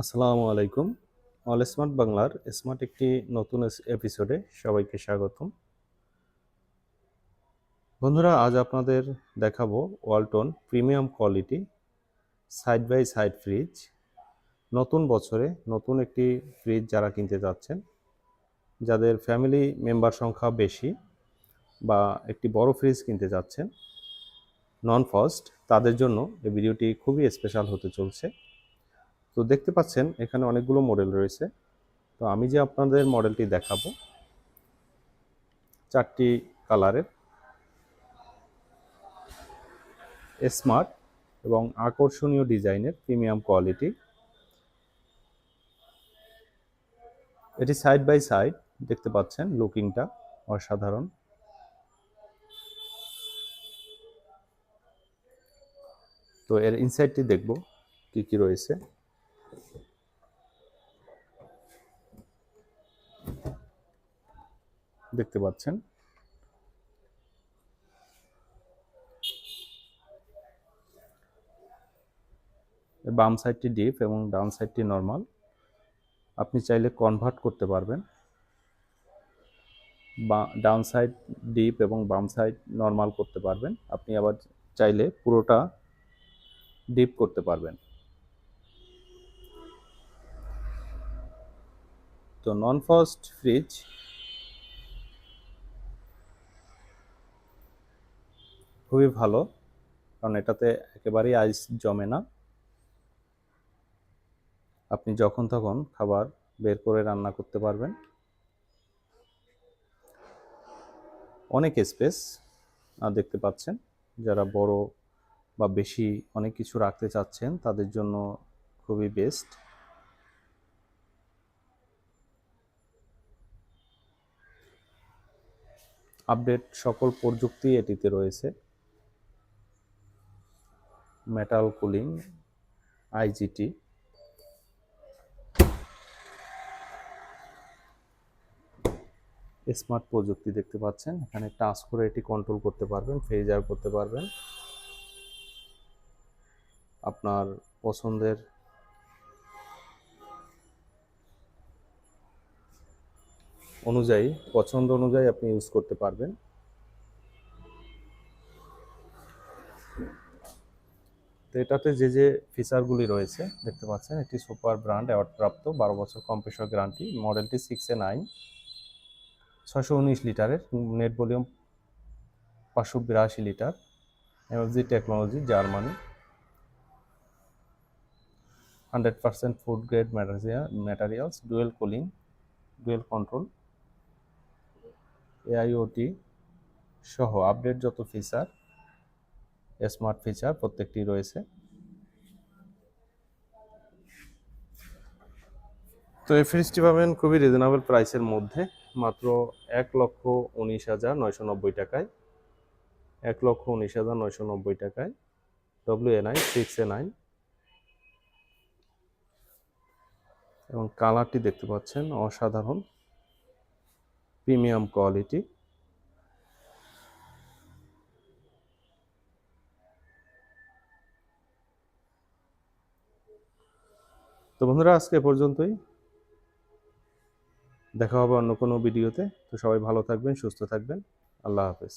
আসসালামু আলাইকুম। All smart বাংলার স্মার্ট একটি নতুন এপিসোডে সবাইকে স্বাগতম। বন্ধুরা, আজ আপনাদের দেখাবো Walton premium quality side by side fridge. নতুন বছরে নতুন একটি ফ্রিজ যারা কিনতে যাচ্ছেন, যাদের ফ্যামিলি মেম্বার সংখ্যা বেশি বা একটি বড় ফ্রিজ কিনতে যাচ্ছেন, নন ফার্স্ট তাদের জন্য এই ভিডিওটি খুবই স্পেশাল হতে চলছে। তো দেখতে পাচ্ছেন, এখানে অনেকগুলো মডেল রয়েছে। তো আমি যে আপনাদের মডেলটি দেখাবো, চারটি কালারের। স্মার্ট এবং আকর্ষণীয় ডিজাইনের প্রিমিয়াম কোয়ালিটি এটি সাইড বাই সাইড দেখতে পাচ্ছেন লুকিংটা অসাধারণ। তো এর ইনসাইডটি দেখব, কি কি রয়েছে। দেখতে পাচ্ছেন। বাম সাইডটি ডিপ এবং ডান সাইডটি নর্মাল। আপনি চাইলে কনভার্ট করতে পারবেন। বা ডাউন সাইড ডিপ এবং বাম সাইড নর্মাল করতে পারবেন। আপনি আবার চাইলে পুরোটা ডিপ করতে পারবেন। তো নন ফাস্ট ফ্রিজ খুবই ভালো, কারণ এটাতে একেবারেই আইস জমে না। আপনি যখন তখন খাবার বের করে রান্না করতে পারবেন। অনেক স্পেস দেখতে পাচ্ছেন, যারা বড় বা বেশি অনেক কিছু রাখতে চাচ্ছেন, তাদের জন্য খুবই বেস্ট আপডেট সকল প্রযুক্তি এটিতে রয়েছে। মেটাল কুলিং আইজিটি স্মার্ট প্রযুক্তি দেখতে পাচ্ছেন। এখানে টাচ করে এটি কন্ট্রোল করতে পারবেন ফ্রিজার করতে পারবেন। আপনার পছন্দের অনুযায়ী, পছন্দ অনুযায়ী আপনি ইউজ করতে পারবেন। তো এটাতে যে যে ফিচারগুলি রয়েছে, দেখতে পাচ্ছেন একটি সুপার ব্র্যান্ড অ্যাওয়ার্ড প্রাপ্ত বারো বছর কম্প্রেসর গ্যারান্টি মডেলটি সিক্স এ নাইন ছশো উনিশ লিটারের নেট ভলিউম পাঁচশো বিরাশি litre MFG technology Germany. Hundred percent food grade materials dual cooling dual control AIoT সহ আপডেট যত ফিচার স্মার্ট ফিচার প্রত্যেকটি রয়েছে। তো এই ফ্রিজটি পাবেন খুবই রিজনেবল প্রাইসের মধ্যে, মাত্র এক লক্ষ উনিশ হাজার নয়শো নব্বই টাকায়। এক লক্ষ উনিশ হাজার নয়শো নব্বই টাকায়। W A nine six A nine এবং কালারটি দেখতে পাচ্ছেন অসাধারণ। প্রিমিয়াম কোয়ালিটি তো বন্ধুরা, আজকে পর্যন্তই। দেখা হবে অন্য কোনো ভিডিওতে। তো সবাই ভালো থাকবেন, সুস্থ থাকবেন। আল্লাহ হাফেজ।